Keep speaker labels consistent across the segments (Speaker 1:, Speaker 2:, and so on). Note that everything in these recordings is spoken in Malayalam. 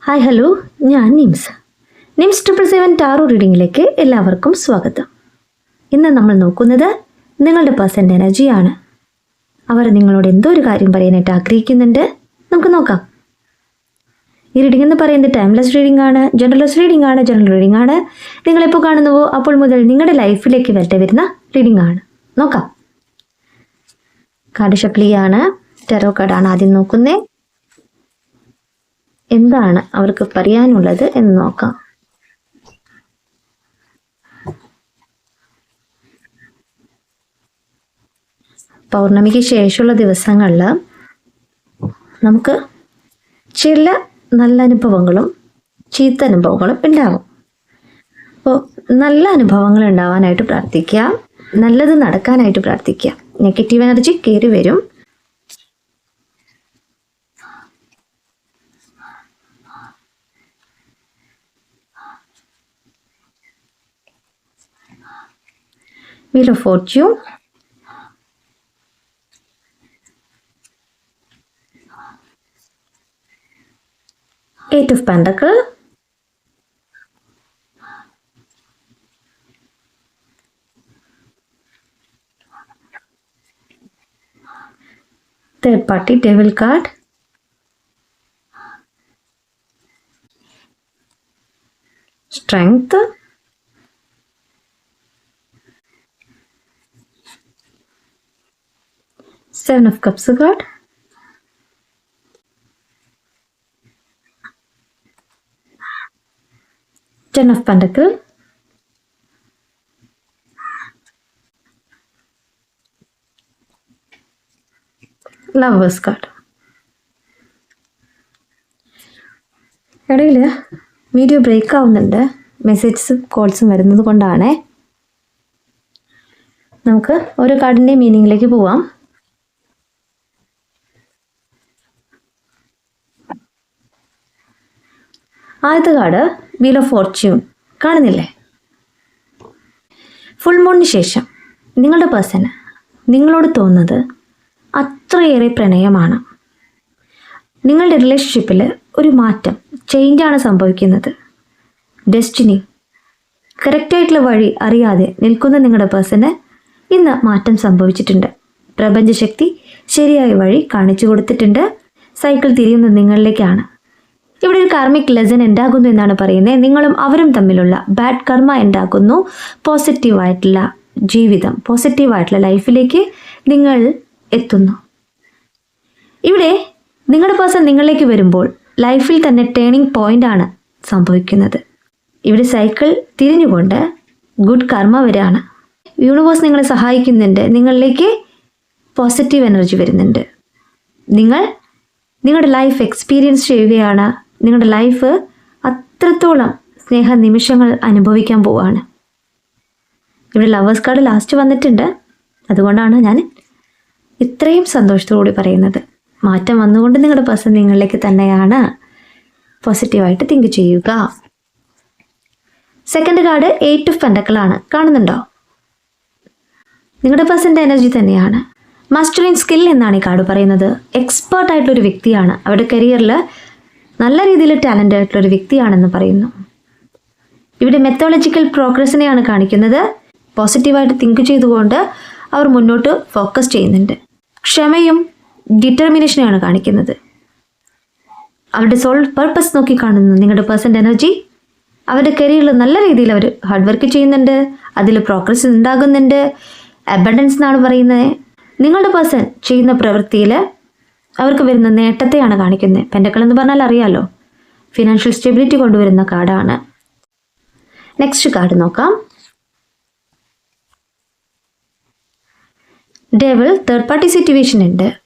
Speaker 1: ഹായ് ഹലോ ഞാൻ Nims. Nims triple seven tarot റീഡിങ്ങിലേക്ക് എല്ലാവർക്കും സ്വാഗതം. ഇന്ന് നമ്മൾ നോക്കുന്നത് നിങ്ങളുടെ പേഴ്സന്റെ എനർജിയാണ് അവർ നിങ്ങളോട് എന്തോ ഒരു കാര്യം പറയാനായിട്ട് ആഗ്രഹിക്കുന്നുണ്ട്? നമുക്ക് നോക്കാം. ഈ റീഡിംഗ് എന്ന് പറയുന്നത് ടൈംലെസ് റീഡിംഗ് ആണ് ജനറൽസ് റീഡിംഗ് ആണ് ജനറൽ റീഡിംഗ് ആണ്. നിങ്ങളെപ്പോൾ കാണുന്നുവോ? അപ്പോൾ മുതൽ നിങ്ങളുടെ ലൈഫിലേക്ക് വരട്ടെ വരുന്ന റീഡിംഗ് ആണ്. നോക്കാം. കാർഡ് ഷപ്ലിയാണ് ടെറോ കാർഡാണ് ആദ്യം നോക്കുന്നേ. എന്താണ് അവർക്ക് പറയാനുള്ളത് എന്ന് നോക്കാം. പൗർണമിക്ക് ശേഷമുള്ള ദിവസങ്ങളിൽ നമുക്ക് ചില നല്ല അനുഭവങ്ങളും ചീത്ത അനുഭവങ്ങളും ഉണ്ടാവും. അപ്പോൾ നല്ല അനുഭവങ്ങൾ ഉണ്ടാവാനായിട്ട് പ്രാർത്ഥിക്കുക. നല്ലത് നടക്കാനായിട്ട് പ്രാർത്ഥിക്കുക. നെഗറ്റീവ് എനർജി കയറി വരും. Wheel of Fortune. Eight of Pentacle. Third party Devil card. Strength. Seven of Cups card. Ten of Pentacle. Lovers card. ഇടയിൽ വീഡിയോ ബ്രേക്ക് ആവുന്നുണ്ട് മെസ്സേജസും കോൾസും വരുന്നത് കൊണ്ടാണ് നമുക്ക് ഓരോ കാർഡിന്റെ മീനിങ്ങിലേക്ക് പോവാം ആദ്യത്തെ കാർഡ് വീൽ ഓഫ് ഫോർച്യൂൺ കാണുന്നില്ലേ? ഫുൾ മൂണിന് ശേഷം നിങ്ങളുടെ പേഴ്സൺ നിങ്ങളോട് തോന്നുന്നത് അത്രയേറെ പ്രണയമാണ്. നിങ്ങളുടെ റിലേഷൻഷിപ്പിൽ ഒരു മാറ്റം ചേഞ്ചാണ് സംഭവിക്കുന്നത്. ഡെസ്റ്റിനി കറക്റ്റായിട്ടുള്ള വഴി അറിയാതെ നിൽക്കുന്ന നിങ്ങളുടെ പേഴ്സന് ഇന്ന് മാറ്റം സംഭവിച്ചിട്ടുണ്ട്. പ്രപഞ്ചശക്തി ശരിയായ വഴി കാണിച്ചു കൊടുത്തിട്ടുണ്ട്. സൈക്കിൾ തിരിയുന്നത് നിങ്ങളിലേക്കാണ്. ഇവിടെ ഒരു കാർമിക് ലെസൺ ഉണ്ടാകുന്നു എന്നാണ് പറയുന്നത്. നിങ്ങളും അവരും തമ്മിലുള്ള ബാഡ് കർമ്മ ഉണ്ടാക്കുന്നു. പോസിറ്റീവായിട്ടുള്ള ജീവിതം പോസിറ്റീവായിട്ടുള്ള ലൈഫിലേക്ക് നിങ്ങൾ എത്തുന്നു. ഇവിടെ നിങ്ങളുടെ പേഴ്സൺ നിങ്ങളിലേക്ക് വരുമ്പോൾ ലൈഫിൽ തന്നെ ടേണിംഗ് ആണ് സംഭവിക്കുന്നത്. ഇവിടെ സൈക്കിൾ തിരിഞ്ഞുകൊണ്ട് ഗുഡ് കർമ്മ വരാണ് യൂണിവേഴ്സ് നിങ്ങളെ സഹായിക്കുന്നുണ്ട്. നിങ്ങളിലേക്ക് പോസിറ്റീവ് എനർജി വരുന്നുണ്ട്. നിങ്ങൾ നിങ്ങളുടെ ലൈഫ് എക്സ്പീരിയൻസ് ചെയ്യുകയാണ്. നിങ്ങളുടെ ലൈഫ് അത്രത്തോളം സ്നേഹ നിമിഷങ്ങൾ അനുഭവിക്കാൻ പോവുകയാണ്. ഇവിടെ ലവേഴ്സ് കാർഡ് ലാസ്റ്റ് വന്നിട്ടുണ്ട്. അതുകൊണ്ടാണ് ഞാൻ ഇത്രയും സന്തോഷത്തോടുകൂടി പറയുന്നത്. മാറ്റം വന്നുകൊണ്ട് നിങ്ങളുടെ പേഴ്സൺ നിങ്ങളിലേക്ക് തന്നെയാണ് പോസിറ്റീവായിട്ട് തിങ്ക് ചെയ്യുക. സെക്കൻഡ് കാർഡ് എയ്റ്റ് ഓഫ് പെൻഡക്കളാണ് കാണുന്നുണ്ടോ? നിങ്ങളുടെ പേഴ്സന്റെ എനർജി തന്നെയാണ്. മാസ്റ്ററിൻ സ്കിൽ എന്നാണ് ഈ കാർഡ് പറയുന്നത്. എക്സ്പേർട്ട് ആയിട്ടുള്ള ഒരു വ്യക്തിയാണ്. അവരുടെ കരിയറിൽ നല്ല രീതിയിൽ ടാലന്റ് ആയിട്ടുള്ള ഒരു വ്യക്തിയാണെന്ന് പറയുന്നു. ഇവിടെ മെത്തോളജിക്കൽ പ്രോഗ്രസിനെയാണ് കാണിക്കുന്നത്. പോസിറ്റീവായിട്ട് തിങ്ക് ചെയ്തുകൊണ്ട് അവർ മുന്നോട്ട് ഫോക്കസ് ചെയ്യുന്നുണ്ട്. ക്ഷമയും ഡിറ്റർമിനേഷനെയാണ് കാണിക്കുന്നത്. അവരുടെ സോൾ പർപ്പസ് നോക്കി കാണുന്നു. നിങ്ങളുടെ പേഴ്സന്റെ എനർജി അവരുടെ കരിയറിൽ നല്ല രീതിയിൽ അവർ ഹാർഡ് വർക്ക് ചെയ്യുന്നുണ്ട്. അതിൽ പ്രോഗ്രസ് ഉണ്ടാകുന്നുണ്ട്. അബണ്ടൻസ് എന്നാണ് പറയുന്നത്. നിങ്ങളുടെ പേഴ്സൺ ചെയ്യുന്ന പ്രവൃത്തിയിൽ അവർക്ക് വരുന്ന നേട്ടത്തെയാണ് കാണിക്കുന്നത്. പെൻഡക്കൾ എന്ന് പറഞ്ഞാൽ അറിയാലോ. ഫിനാൻഷ്യൽ സ്റ്റെബിലിറ്റി കൊണ്ടുവരുന്ന കാർഡാണ്. നെക്സ്റ്റ് കാർഡ് നോക്കാം. ഡെവൽ തേർഡ് പാർട്ടി സിറ്റുവേഷൻ ഉണ്ട്.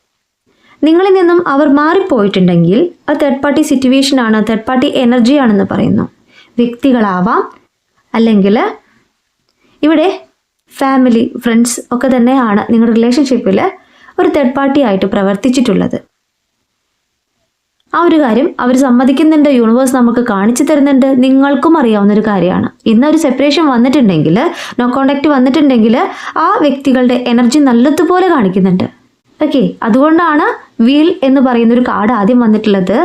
Speaker 1: നിങ്ങളിൽ നിന്നും അവർ മാറിപ്പോയിട്ടുണ്ടെങ്കിൽ അത് തേർഡ് പാർട്ടി സിറ്റുവേഷൻ ആണ് തേർഡ് പാർട്ടി എനർജി ആണെന്ന് പറയുന്നു. വ്യക്തികളാവാം അല്ലെങ്കിൽ ഇവിടെ ഫാമിലി ഫ്രണ്ട്സ് ഒക്കെ തന്നെയാണ് നിങ്ങളുടെ റിലേഷൻഷിപ്പിൽ ഒരു തേർഡ് പാർട്ടി ആയിട്ട് പ്രവർത്തിച്ചിട്ടുള്ളത്. ആ ഒരു കാര്യം അവർ സമ്മതിക്കുന്നുണ്ട് യൂണിവേഴ്സ് നമുക്ക് കാണിച്ചു തരുന്നുണ്ട് നിങ്ങൾക്കും അറിയാവുന്ന ഒരു കാര്യമാണ്. ഇന്ന് ഒരു സെപ്പറേഷൻ വന്നിട്ടുണ്ടെങ്കിൽ നോ കോണ്ടാക്ട് വന്നിട്ടുണ്ടെങ്കിൽ ആ വ്യക്തികളുടെ എനർജി നല്ലതുപോലെ കാണിക്കുന്നുണ്ട്. ഓക്കെ അതുകൊണ്ടാണ് വീൽ എന്ന് പറയുന്ന ഒരു കാർഡ് ആദ്യം വന്നിട്ടുള്ളത്.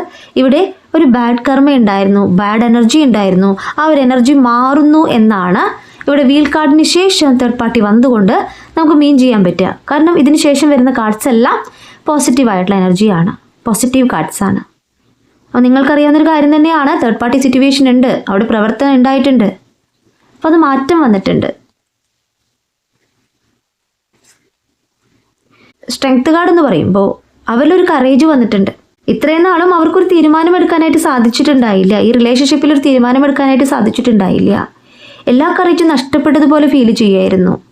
Speaker 1: ഇവിടെ ഒരു ബാഡ് കർമ്മ ഉണ്ടായിരുന്നു ബാഡ് എനർജി ഉണ്ടായിരുന്നു ആ ഒരു എനർജി മാറുന്നു എന്നാണ് ഇവിടെ വീൽ കാർഡിന് ശേഷം തേർഡ് പാർട്ടി വന്നുകൊണ്ട് നമുക്ക് മീൻ ചെയ്യാൻ പറ്റുക. കാരണം ഇതിന് ശേഷം വരുന്ന കാർഡ്സ് എല്ലാം പോസിറ്റീവ് ആയിട്ടുള്ള എനർജിയാണ് പോസിറ്റീവ് കാർഡ്സ് ആണ്. അപ്പോൾ നിങ്ങൾക്കറിയാവുന്നൊരു കാര്യം തന്നെയാണ്. തേർഡ് പാർട്ടി സിറ്റുവേഷൻ ഉണ്ട്. അവിടെ പ്രവർത്തനം ഉണ്ടായിട്ടുണ്ട്. അപ്പോൾ അത് മാറ്റം വന്നിട്ടുണ്ട്. സ്ട്രെങ്ത് കാർഡ് എന്ന് പറയുമ്പോൾ അവരിലൊരു കറേജ് വന്നിട്ടുണ്ട്. ഇത്രയും നാളും അവർക്കൊരു തീരുമാനമെടുക്കാനായിട്ട് സാധിച്ചിട്ടുണ്ടായില്ല. ഈ റിലേഷൻഷിപ്പിൽ ഒരു തീരുമാനമെടുക്കാനായിട്ട് സാധിച്ചിട്ടുണ്ടായില്ല. എല്ലാ കറേജും നഷ്ടപ്പെട്ടതുപോലെ ഫീൽ ചെയ്യായിരുന്നു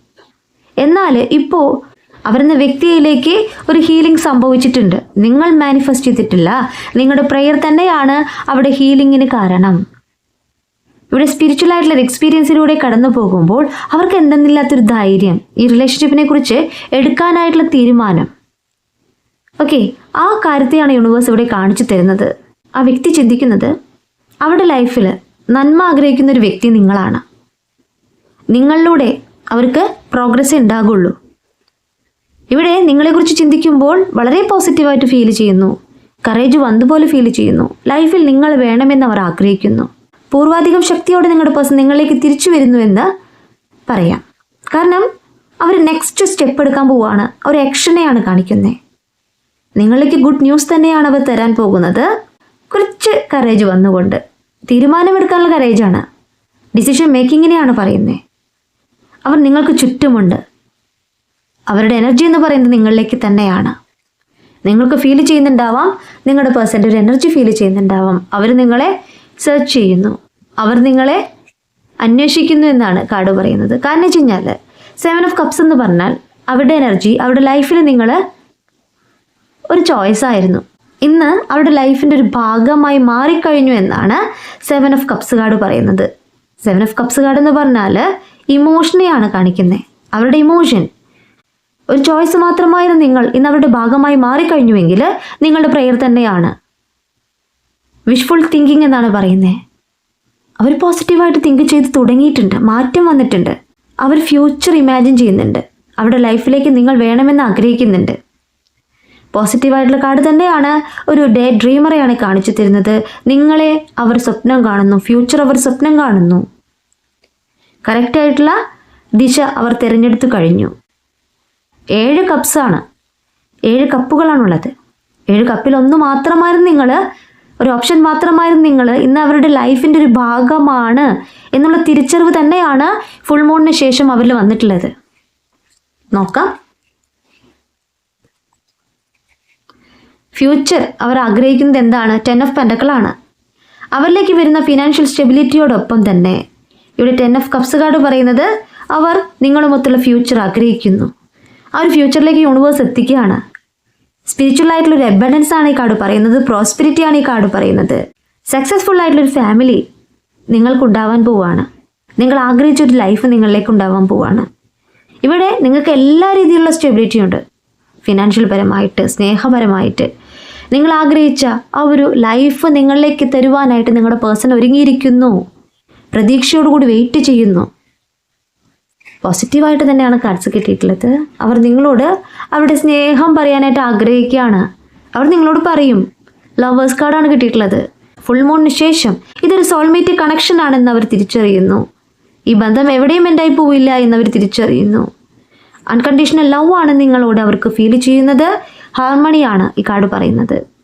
Speaker 1: എന്നാൽ ഇപ്പോൾ അവരെന്ന വ്യക്തിയിലേക്ക് ഒരു ഹീലിംഗ് സംഭവിച്ചിട്ടുണ്ട്. നിങ്ങൾ മാനിഫെസ്റ്റ് ചെയ്തിട്ടില്ല. നിങ്ങളുടെ പ്രെയർ തന്നെയാണ് അവിടെ ഹീലിങ്ങിന് കാരണം. ഇവിടെ സ്പിരിച്വൽ ആയിട്ടുള്ള ഒരു എക്സ്പീരിയൻസിലൂടെ കടന്നു പോകുമ്പോൾ അവർക്ക് എന്തെന്നില്ലാത്തൊരു ധൈര്യം ഈ റിലേഷൻഷിപ്പിനെ കുറിച്ച് എടുക്കാനായിട്ടുള്ള തീരുമാനം. ഓക്കെ ആ കാര്യത്തെയാണ് യൂണിവേഴ്സ് ഇവിടെ കാണിച്ചു തരുന്നത്. ആ വ്യക്തി ചിന്തിക്കുന്നത് അവരുടെ ലൈഫിൽ നന്മ ആഗ്രഹിക്കുന്ന ഒരു വ്യക്തി നിങ്ങളാണ്. നിങ്ങളിലൂടെ അവർക്ക് പ്രോഗ്രസ് ഉണ്ടാകുള്ളൂ. ഇവിടെ നിങ്ങളെക്കുറിച്ച് ചിന്തിക്കുമ്പോൾ വളരെ പോസിറ്റീവായിട്ട് ഫീൽ ചെയ്യുന്നു. കറേജ് വന്നുപോലെ ഫീൽ ചെയ്യുന്നു. ലൈഫിൽ നിങ്ങൾ വേണമെന്ന് അവർ ആഗ്രഹിക്കുന്നു. പൂർവാധികം ശക്തിയോടെ നിങ്ങളുടെ പേഴ്സൺ നിങ്ങളിലേക്ക് തിരിച്ചു വരുന്നു എന്ന് പറയാം. കാരണം അവർ നെക്സ്റ്റ് സ്റ്റെപ്പ് എടുക്കാൻ പോവുകയാണ്. അവർ ആക്ഷനെയാണ് കാണിക്കുന്നത് നിങ്ങളിലേക്ക് ഗുഡ് ന്യൂസ് തന്നെയാണ് അവർ തരാൻ പോകുന്നത്. കുറച്ച് കറേജ് വന്നുകൊണ്ട്. തീരുമാനമെടുക്കാനുള്ള കറേജാണ് ഡിസിഷൻ മേക്കിങ്ങിനെയാണ് പറയുന്നത് അവർ നിങ്ങൾക്ക് ചുറ്റുമുണ്ട്. അവരുടെ എനർജി എന്ന് പറയുന്നത് നിങ്ങളിലേക്ക് തന്നെയാണ്. നിങ്ങൾക്ക് ഫീൽ ചെയ്യുന്നുണ്ടാവാം നിങ്ങളുടെ പേഴ്സന്റെ ഒരു എനർജി ഫീൽ ചെയ്യുന്നുണ്ടാവാം. അവർ നിങ്ങളെ സെർച്ച് ചെയ്യുന്നു. അവർ നിങ്ങളെ അന്വേഷിക്കുന്നു എന്നാണ് കാർഡ് പറയുന്നത്. കാരണം വെച്ച് കഴിഞ്ഞാൽ സെവൻ ഓഫ് കപ്സ് എന്ന് പറഞ്ഞാൽ അവരുടെ എനർജി അവരുടെ ലൈഫിൽ നിങ്ങൾ ഒരു ചോയ്സ് ആയിരുന്നു. ഇന്ന് അവരുടെ ലൈഫിന്റെ ഒരു ഭാഗമായി മാറിക്കഴിഞ്ഞു എന്നാണ് സെവൻ ഓഫ് കപ്സ് കാർഡ് പറയുന്നത്. സെവൻ ഓഫ് കപ്സ് കാർഡ് എന്ന് പറഞ്ഞാൽ ഇമോഷനെയാണ് കാണിക്കുന്നത് അവരുടെ ഇമോഷൻ. ഒരു ചോയ്സ് മാത്രമായിരുന്നു നിങ്ങൾ ഇന്ന് അവരുടെ ഭാഗമായി മാറിക്കഴിഞ്ഞുവെങ്കിൽ നിങ്ങളുടെ പ്രെയർ തന്നെയാണ്. വിഷ്ഫുൾ തിങ്കിങ് എന്നാണ് പറയുന്നത് അവർ പോസിറ്റീവായിട്ട് തിങ്ക് ചെയ്ത് തുടങ്ങിയിട്ടുണ്ട് മാറ്റം വന്നിട്ടുണ്ട്. അവർ ഫ്യൂച്ചർ ഇമാജിൻ ചെയ്യുന്നുണ്ട്. അവരുടെ ലൈഫിലേക്ക് നിങ്ങൾ വേണമെന്ന് ആഗ്രഹിക്കുന്നുണ്ട്. പോസിറ്റീവായിട്ടുള്ള കാർഡ് തന്നെയാണ് ഒരു ഡേ ഡ്രീമറെയാണ് കാണിച്ചു തരുന്നത്. നിങ്ങളെ അവർ സ്വപ്നം കാണുന്നു ഫ്യൂച്ചർ അവർ സ്വപ്നം കാണുന്നു. കറക്റ്റായിട്ടുള്ള ദിശ അവർ തിരഞ്ഞെടുത്തു കഴിഞ്ഞു. ഏഴ് കപ്സാണ്. ഏഴ് കപ്പുകളാണുള്ളത്. ഏഴ് കപ്പിൽ ഒന്ന് മാത്രമായിരുന്നു നിങ്ങൾ ഒരു ഓപ്ഷൻ മാത്രമായിരുന്നു നിങ്ങൾ ഇന്ന് അവരുടെ ലൈഫിന്റെ ഒരു ഭാഗമാണ് എന്നുള്ള തിരിച്ചറിവ് തന്നെയാണ് ഫുൾ മൂണിന് ശേഷം അവരിൽ വന്നിട്ടുള്ളത്. നോക്കാം. ഫ്യൂച്ചർ അവർ ആഗ്രഹിക്കുന്നത് എന്താണ്? ടെൻ ഓഫ് പെൻഡക്കളാണ് അവരിലേക്ക് വരുന്ന ഫിനാൻഷ്യൽ സ്റ്റെബിലിറ്റിയോടൊപ്പം തന്നെ ഇവിടെ ടെൻ ഓഫ് കപ്സ് കാർഡ് പറയുന്നത് അവർ നിങ്ങളുമൊത്തുള്ള ഫ്യൂച്ചർ ആഗ്രഹിക്കുന്നു. ആ ഒരു ഫ്യൂച്ചറിലേക്ക് യൂണിവേഴ്സ് എത്തിക്കുകയാണ്. സ്പിരിച്വൽ ആയിട്ടുള്ള ഒരു അബൻഡൻസ് ആണ് ഈ കാർഡ് പറയുന്നത്. പ്രോസ്പിരിറ്റി ആണ് ഈ കാർഡ് പറയുന്നത്. സക്സസ്ഫുൾ ആയിട്ടുള്ള ഒരു ഫാമിലി നിങ്ങൾക്കുണ്ടാവാൻ പോവുകയാണ് നിങ്ങൾ ആഗ്രഹിച്ച ഒരു ലൈഫ് നിങ്ങളിലേക്ക് ഉണ്ടാവാൻ പോവുകയാണ് ഇവിടെ നിങ്ങൾക്ക് എല്ലാ രീതിയിലുള്ള സ്റ്റെബിലിറ്റി ഉണ്ട്. ഫിനാൻഷ്യൽ പരമായിട്ട് സ്നേഹപരമായിട്ട്. നിങ്ങൾ ആഗ്രഹിച്ച ആ ഒരു ലൈഫ് നിങ്ങളിലേക്ക് തരുവാനായിട്ട് നിങ്ങളുടെ പേഴ്സൺ ഒരുങ്ങിയിരിക്കുന്നു. പ്രതീക്ഷയോടുകൂടി വെയിറ്റ് ചെയ്യുന്നു. പോസിറ്റീവായിട്ട് തന്നെയാണ് കാർഡ്സ് കിട്ടിയിട്ടുള്ളത്. അവർ നിങ്ങളോട് അവരുടെ സ്നേഹം പറയാനായിട്ട് ആഗ്രഹിക്കുകയാണ്. അവർ നിങ്ങളോട് പറയും ലവേഴ്സ് കാർഡാണ് കിട്ടിയിട്ടുള്ളത്. ഫുൾ മൂണിന് ശേഷം ഇതൊരു സോൾമേറ്റ് കണക്ഷൻ ആണെന്ന് അവർ തിരിച്ചറിയുന്നു. ഈ ബന്ധം എവിടെയും എൻഡായി പോവില്ല എന്നവർ തിരിച്ചറിയുന്നു. അൺകണ്ടീഷണൽ ലവ് ആണ് നിങ്ങളോട് അവർക്ക് ഫീൽ ചെയ്യുന്നത്. ഹാർമണിയാണ് ഈ കാർഡ് പറയുന്നത്.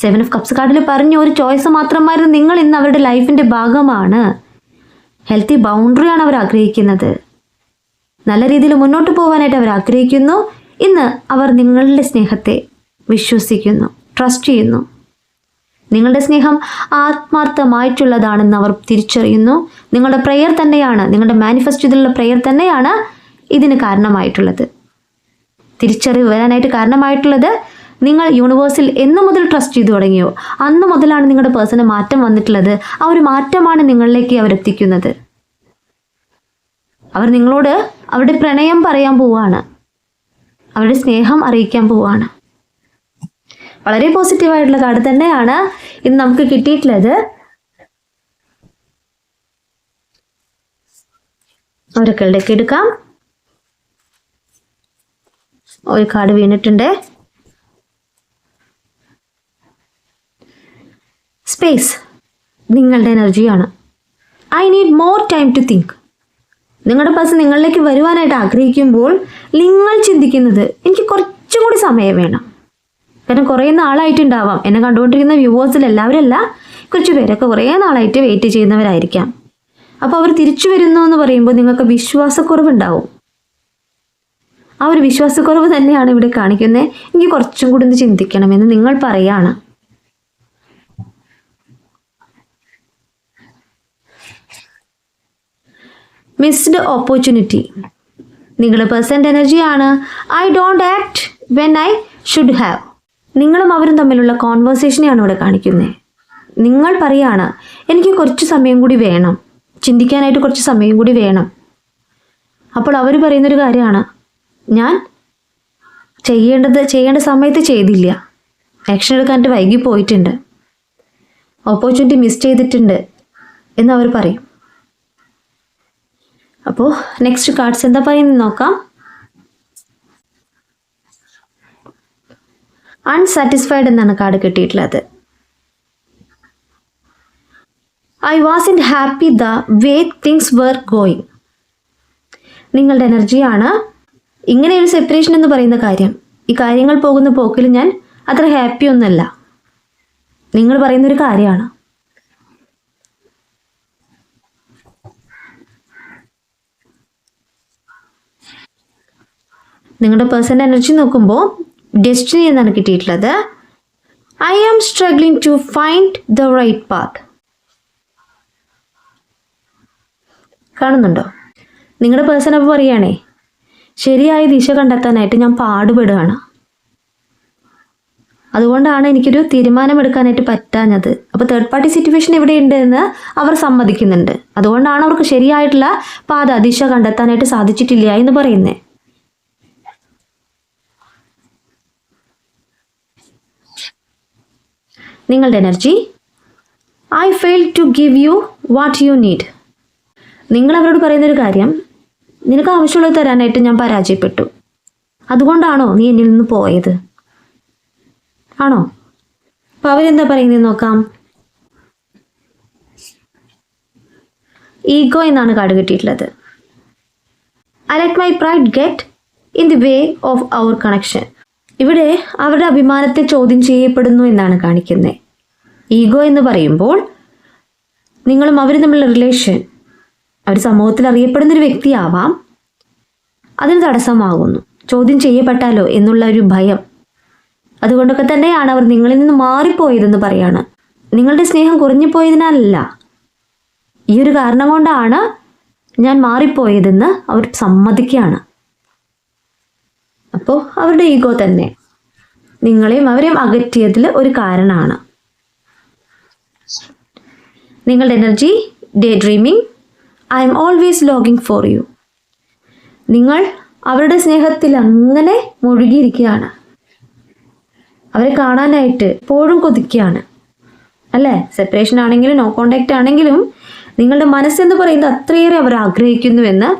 Speaker 1: സെവൻ ഓഫ് കപ്സ് കാർഡിൽ പറഞ്ഞ ഒരു ചോയ്സ് മാത്രമായിരുന്നു നിങ്ങൾ ഇന്ന് അവരുടെ ലൈഫിന്റെ ഭാഗമാണ്. ഹെൽത്തി ബൗണ്ടറിയാണ് അവർ ആഗ്രഹിക്കുന്നത്. നല്ല രീതിയിൽ മുന്നോട്ട് പോകാനായിട്ട് അവർ ആഗ്രഹിക്കുന്നു. ഇന്ന് അവർ നിങ്ങളുടെ സ്നേഹത്തെ വിശ്വസിക്കുന്നു ട്രസ്റ്റ് ചെയ്യുന്നു. നിങ്ങളുടെ സ്നേഹം ആത്മാർത്ഥമായിട്ടുള്ളതാണെന്ന് അവർ തിരിച്ചറിയുന്നു. നിങ്ങളുടെ പ്രെയർ തന്നെയാണ് നിങ്ങളുടെ മാനിഫെസ്റ്റ് ചെയ്തിട്ടുള്ള പ്രെയർ തന്നെയാണ് ഇതിന് കാരണമായിട്ടുള്ളത്. തിരിച്ചറിവ് വരാനായിട്ട് കാരണമായിട്ടുള്ളത് നിങ്ങൾ യൂണിവേഴ്സിൽ എന്നു മുതൽ ട്രസ്റ്റ് ചെയ്തു തുടങ്ങിയോ? അന്ന് മുതലാണ് നിങ്ങളുടെ പേഴ്സണ് മാറ്റം വന്നിട്ടുള്ളത്. ആ ഒരു മാറ്റമാണ് നിങ്ങളിലേക്ക് അവരെത്തിക്കുന്നത് അവർ നിങ്ങളോട് അവരുടെ പ്രണയം പറയാൻ പോവുകയാണ്. അവരുടെ സ്നേഹം അറിയിക്കാൻ പോവുകയാണ്. വളരെ പോസിറ്റീവായിട്ടുള്ള കാർഡ് തന്നെയാണ് ഇന്ന് നമുക്ക് കിട്ടിയിട്ടുള്ളത്. ഒരക്കളുടെയൊക്കെ എടുക്കാം. ഒരു കാർഡ് വീണിട്ടുണ്ട്. സ്പേസ് നിങ്ങളുടെ എനർജിയാണ്. I need more time to think നിങ്ങളുടെ പേഴ്സൺ നിങ്ങളിലേക്ക് വരുവാനായിട്ട് ആഗ്രഹിക്കുമ്പോൾ നിങ്ങൾ ചിന്തിക്കുന്നത് എനിക്ക് കുറച്ചും കൂടി സമയം വേണം. കാരണം കുറേ നാളായിട്ടുണ്ടാവാം. എന്നെ കണ്ടുകൊണ്ടിരിക്കുന്ന വ്യൂവേഴ്സിൽ എല്ലാവരല്ല കുറച്ച് പേരൊക്കെ കുറേ നാളായിട്ട് വെയിറ്റ് ചെയ്യുന്നവരായിരിക്കാം. അപ്പോൾ അവർ തിരിച്ചു വരുന്നു എന്ന് പറയുമ്പോൾ നിങ്ങൾക്ക് വിശ്വാസക്കുറവുണ്ടാവും. ആ ഒരു വിശ്വാസക്കുറവ് തന്നെയാണ് ഇവിടെ കാണിക്കുന്നത്. എനിക്ക് കുറച്ചും കൂടി ഒന്ന് ചിന്തിക്കണമെന്ന് നിങ്ങൾ പറയാണ്. മിസ്ഡ് ഓപ്പർച്യൂണിറ്റി നിങ്ങളുടെ എനർജി ആണ്. I don't act when I should have നിങ്ങളും അവരും തമ്മിലുള്ള കോൺവേഴ്സേഷനെയാണ് ഇവിടെ കാണിക്കുന്നത് നിങ്ങൾ പറയാണ് എനിക്ക് കുറച്ച് സമയം കൂടി വേണം. ചിന്തിക്കാനായിട്ട് കുറച്ച് സമയം കൂടി വേണം. അപ്പോൾ അവർ പറയുന്നൊരു കാര്യമാണ് ഞാൻ ചെയ്യേണ്ടത് ചെയ്യേണ്ട സമയത്ത് ചെയ്തില്ല. ആക്ഷൻ എടുക്കാനായിട്ട് വൈകി പോയിട്ടുണ്ട്. ഓപ്പർച്യൂണിറ്റി മിസ് ചെയ്തിട്ടുണ്ട് എന്ന് അവർ പറയും. അപ്പോൾ നെക്സ്റ്റ് കാർഡ്സ് എന്താ പറയുന്നത് നോക്കാം. അൺസാറ്റിസ്ഫൈഡ് എന്നാണ് കാർഡ് കിട്ടിയിട്ടുള്ളത്. I was unhappy the way things were going നിങ്ങളുടെ എനർജിയാണ് ഇങ്ങനെ ഒരു സെപ്പറേഷൻ എന്ന് പറയുന്ന കാര്യം. ഈ കാര്യങ്ങൾ പോകുന്ന പോക്കിൽ ഞാൻ അത്ര ഹാപ്പി ഒന്നല്ല. നിങ്ങൾ പറയുന്നൊരു കാര്യമാണ്. നിങ്ങളുടെ പേഴ്സന്റെ എനർജി നോക്കുമ്പോൾ ഡെസ്റ്റിനി എന്നാണ് കിട്ടിയിട്ടുള്ളത്. I am struggling to find the right path. കാണുന്നുണ്ടോ? നിങ്ങളുടെ പേഴ്സൺ അപ്പോൾ പറയുകയാണേ ശരിയായ ദിശ കണ്ടെത്താനായിട്ട് ഞാൻ പാടുപെടുകയാണ്. അതുകൊണ്ടാണ് എനിക്കൊരു തീരുമാനമെടുക്കാനായിട്ട് പറ്റാഞ്ഞത്. അപ്പോൾ തേർഡ് പാർട്ടി സിറ്റുവേഷൻ ഇവിടെ ഉണ്ട് എന്ന് അവർ സമ്മതിക്കുന്നുണ്ട്. അതുകൊണ്ടാണ് അവർക്ക് ശരിയായിട്ടുള്ള പാത ദിശ കണ്ടെത്താനായിട്ട് സാധിച്ചിട്ടില്ല എന്ന് പറയുന്നത് നിങ്ങളുടെ energy? I fail to give you what you need നിങ്ങൾ അവരോട് പറയുന്നൊരു കാര്യം നിനക്ക് ആവശ്യമുള്ളത് തരാനായിട്ട് ഞാൻ പരാജയപ്പെട്ടു. അതുകൊണ്ടാണോ നീ എന്നിൽ നിന്ന് പോയത്? ആണോ? അപ്പോൾ അവരെന്താ പറയുന്നത് നോക്കാം. ഈഗോ എന്നാണ് കാട് കിട്ടിയിട്ടുള്ളത്. I let my pride get in the way of our connection ഇവിടെ അവരുടെ അഭിമാനത്തെ ചോദ്യം ചെയ്യപ്പെടുന്നു എന്നാണ് കാണിക്കുന്നത് ഈഗോ എന്ന് പറയുമ്പോൾ നിങ്ങളും അവരും തമ്മിലുള്ള റിലേഷൻ അവർ സമൂഹത്തിൽ അറിയപ്പെടുന്നൊരു വ്യക്തിയാവാം അതിന് തടസ്സമാകുന്നു. ചോദ്യം ചെയ്യപ്പെട്ടാലോ എന്നുള്ള ഒരു ഭയം. അതുകൊണ്ടൊക്കെ തന്നെയാണ് അവർ നിങ്ങളിൽ നിന്ന് മാറിപ്പോയതെന്ന് പറയാണ്. നിങ്ങളുടെ സ്നേഹം കുറഞ്ഞു പോയതിനാലല്ല ഈ ഒരു കാരണം കൊണ്ടാണ് ഞാൻ മാറിപ്പോയതെന്ന് അവർ സമ്മതിക്കുകയാണ്. അപ്പോൾ അവരുടെ ഈഗോ തന്നെ. നിങ്ങളെയും അവരെയും അകറ്റിയതിൽ ഒരു കാരണമാണ്. നിങ്ങളുടെ energy daydreaming I M always ലോഗിങ് ഫോർ യു. നിങ്ങൾ അവരുടെ സ്നേഹത്തിൽ അങ്ങനെ മുഴുകിയിരിക്കുകയാണ്. അവരെ കാണാനായിട്ട് എപ്പോഴും കൊതിക്കുകയാണ്. അല്ലേ? സെപ്പറേഷൻ ആണെങ്കിലും നോ കോണ്ടാക്റ്റ് ആണെങ്കിലും നിങ്ങളുടെ മനസ്സെന്ന് പറയുന്നത് അത്രയേറെ അവർ ആഗ്രഹിക്കുന്നുവെന്ന്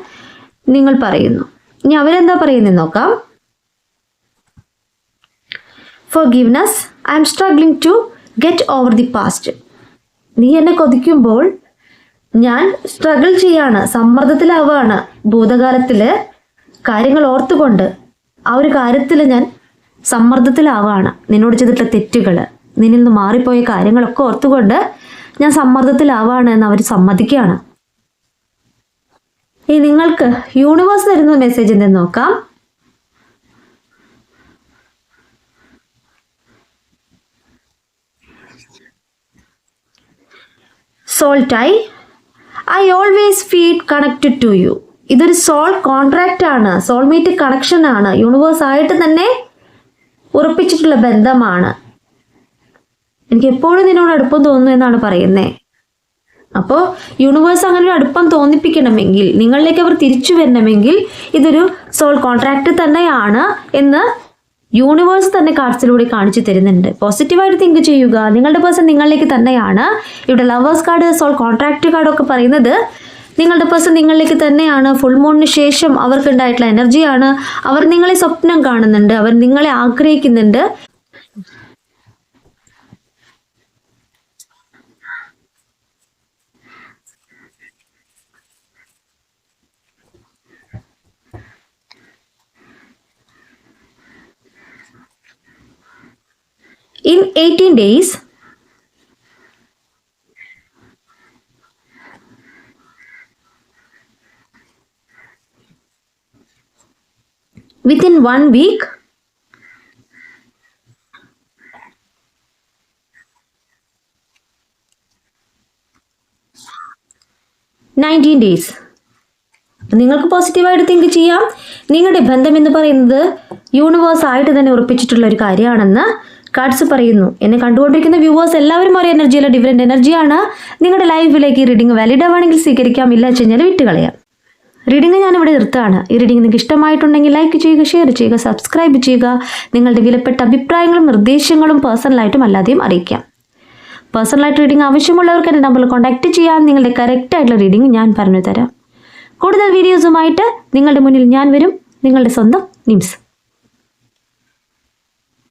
Speaker 1: നിങ്ങൾ പറയുന്നു. ഇനി അവരെന്താ പറയുന്നത് നോക്കാം. Forgiveness I'm struggling to get over the past നീ എന്നെ കൊതിക്കുമ്പോൾ ഞാൻ സ്ട്രഗിൾ ചെയ്യാണ് സമ്മർദ്ദത്തിലാവുകയാണ് ഭൂതകാലത്തിൽ കാര്യങ്ങൾ ഓർത്തുകൊണ്ട് ആ ഒരു കാര്യത്തിൽ ഞാൻ സമ്മർദ്ദത്തിലാവുകയാണ് നിന്നോട് ചെയ്തിട്ടുള്ള തെറ്റുകൾ നിന്നിൽ നിന്ന് മാറിപ്പോയ കാര്യങ്ങളൊക്കെ ഓർത്തുകൊണ്ട് ഞാൻ സമ്മർദ്ദത്തിലാവുകയാണ് എന്ന് അവർ സമ്മതിക്കുകയാണ്. ഇനി നിങ്ങൾക്ക് യൂണിവേഴ്സ് തരുന്ന മെസ്സേജ് എന്തെന്ന് നോക്കാം. Soul tie I always feel connected to you ഇതൊരു സോൾ കോൺട്രാക്റ്റ് ആണ്. സോൾമേറ്റ് കണക്ഷൻ ആണ്. യൂണിവേഴ്സ് ആയിട്ട് തന്നെ ഉറപ്പിച്ചിട്ടുള്ള ബന്ധമാണ്. എനിക്ക് എപ്പോഴും നിന്നോട് അടുപ്പം തോന്നുന്നു എന്നാണ് പറയുന്നത് അപ്പോൾ യൂണിവേഴ്സ് അങ്ങനെ ഒരു അടുപ്പം തോന്നിപ്പിക്കണമെങ്കിൽ നിങ്ങളിലേക്ക് അവർ തിരിച്ചു വരണമെങ്കിൽ ഇതൊരു സോൾ കോൺട്രാക്റ്റ് തന്നെയാണ് എന്ന് യൂണിവേഴ്സ് തന്നെ കാർഡ്സിലൂടെ കാണിച്ചു തരുന്നുണ്ട്. പോസിറ്റീവായിട്ട് തിങ്ക് ചെയ്യുക. നിങ്ങളുടെ പേഴ്സൺ നിങ്ങളിലേക്ക് തന്നെയാണ്. ഇവിടെ ലവേഴ്സ് കാർഡ് സോൾ കോൺട്രാക്റ്റ് കാർഡൊക്കെ പറയുന്നത്. നിങ്ങളുടെ പേഴ്സൺ നിങ്ങളിലേക്ക് തന്നെയാണ്. ഫുൾ മൂണിന് ശേഷം അവർക്ക് ഉണ്ടായിട്ടുള്ള എനർജിയാണ് അവർ നിങ്ങളെ സ്വപ്നം കാണുന്നുണ്ട്. അവർ നിങ്ങളെ ആഗ്രഹിക്കുന്നുണ്ട്. In eighteen days within one week nineteen days നിങ്ങൾക്ക് പോസിറ്റീവായിട്ട് തിങ്ക് ചെയ്യാം. നിങ്ങളുടെ ബന്ധം എന്ന് പറയുന്നത് യൂണിവേഴ്സായിട്ട് തന്നെ ഉറപ്പിച്ചിട്ടുള്ള ഒരു കാര്യമാണെന്ന് കാർഡ്സ് പറയുന്നു. എന്നെ കണ്ടുകൊണ്ടിരിക്കുന്ന വ്യൂവേഴ്സ് എല്ലാവരും ഒരേ എനർജിയല്ല ഡിഫറെന്റ് എനർജിയാണ് നിങ്ങളുടെ ലൈഫിലേക്ക് ഈ റീഡിംഗ് വാലിഡ് ആവാണെങ്കിൽ സ്വീകരിക്കാം ഇല്ല വെച്ച് കഴിഞ്ഞാൽ വിട്ടുകളയാം. റീഡിംഗ് ഞാനിവിടെ നിർത്തുകയാണ്. ഈ റീഡിംഗ് നിങ്ങൾക്ക് ഇഷ്ടമായിട്ടുണ്ടെങ്കിൽ ലൈക്ക് ചെയ്യുക ഷെയർ ചെയ്യുക സബ്സ്ക്രൈബ് ചെയ്യുക. നിങ്ങളുടെ വിലപ്പെട്ട അഭിപ്രായങ്ങളും നിർദ്ദേശങ്ങളും പേഴ്സണലായിട്ടും അല്ലാതെയും അറിയിക്കാം. പേഴ്സണലായിട്ട് റീഡിംഗ് ആവശ്യമുള്ളവർക്ക് എന്റെ നമ്പറിൽ കോൺടാക്റ്റ് ചെയ്യാം നിങ്ങളുടെ കറക്റ്റ് ആയിട്ടുള്ള റീഡിംഗ് ഞാൻ പറഞ്ഞു തരാം കൂടുതൽ വീഡിയോസുമായിട്ട് നിങ്ങളുടെ മുന്നിൽ ഞാൻ വരും. നിങ്ങളുടെ സ്വന്തം നിംസ്